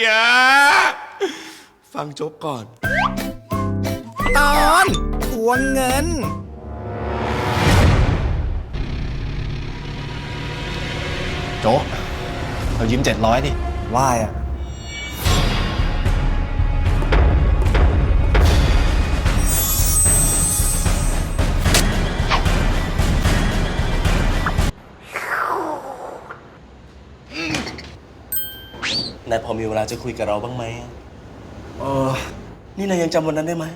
อย่าฟังจบก่อน ตอนทวงเงิน โจ๊กเรายิ้มเจ็ดร้อยดิ ว่ายอะายพอมีเวลาจะคุยกับเราบ้างไหมเออ นี่นายยังจำวันนั้นได้ไหม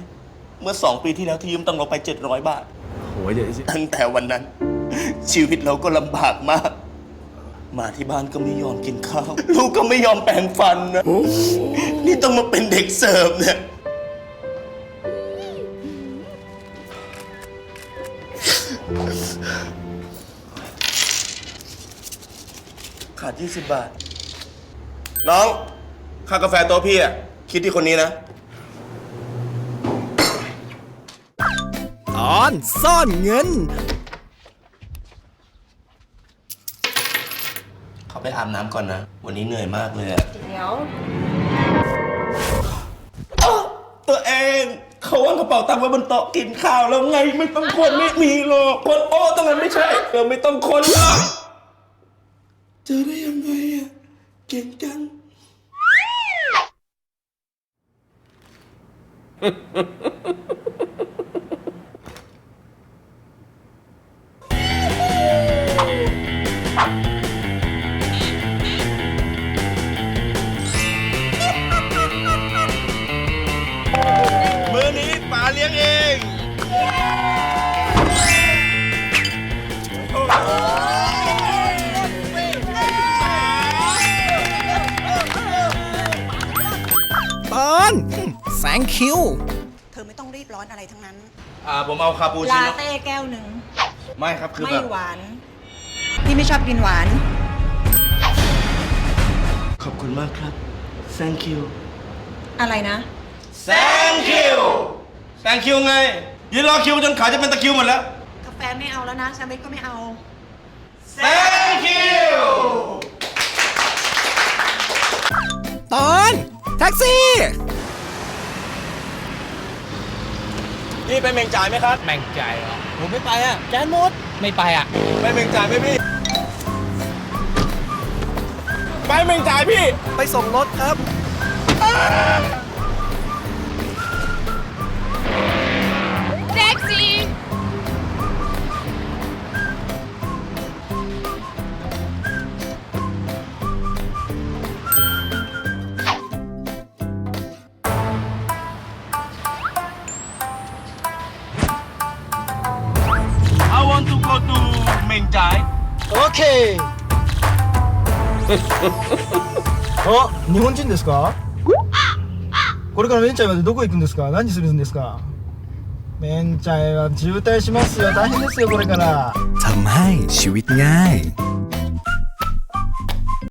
เมื่อสองปีที่แล้วที่ยืมตังค์เราไป700บาท โหเดี๋ยวสิตั้งแต่วันนั้น ชีวิตเราก็ลำบากมาก มาที่บ้านก็ไม่ยอมกินข้าว ลูกก็ไม่ยอมแปรงฟันนะ นี่ต้องมาเป็นเด็กเสิร์ฟเนี่ย ขาด 20 บาท น้อง ค่ากาแฟโต๊ะพี่อะคิดที่คนนี้นะ ตอนซ่อนเงิน เขาไปอาบน้ำก่อนนะ วันนี้เหนื่อยมากเลยอะเดี๋ยว อ้าวตัวเอง เขาวางกระเป๋าตังค์ไว้บนโต๊ะกินข้าวแล้วไงไม่ต้องคนไม่มีหรอกคนโอ้ตรงนั้นไม่ใช่เออไม่ต้องคนหรอกเจอได้ยังไงอะเก่งจัง มือนี้ป๋าเลี้ยงเอง แสงคิวเธอไม่ต้องรีบร้อนอะไรทั้งนั้น อ่าผมเอาคาปูชิลาโน่เต้แก้วหนึ่ง ไม่ครับคือไม่แบบหวาน พี่ไม่ชอบกินหวาน ขอบคุณมากครับ thank you อะไรนะ thank you thank you ไงยืนรอคิวจนขาจะเป็นตะคริวหมดแล้ว กาแฟไม่เอาแล้วนะแซนด์วิชก็ไม่เอา thank you ตอน แท็กซี่ นี่เป็นเมงจ่ายไหมครับ แม่งใจายเหรอผมไม่ไปอะ แกนหมด ไม่ไปอะ ไปเมงจ่ายไหมพี่ ไปเมงจ่ายพี่ ไปส่งรถครับ เมงจ่าย オッケーあ日本人ですかこれからメンチャイまでどこ行くんですか何するんですかメンチャイは渋滞しますよ大変ですよこれから ทำให้ชีวิตง่าย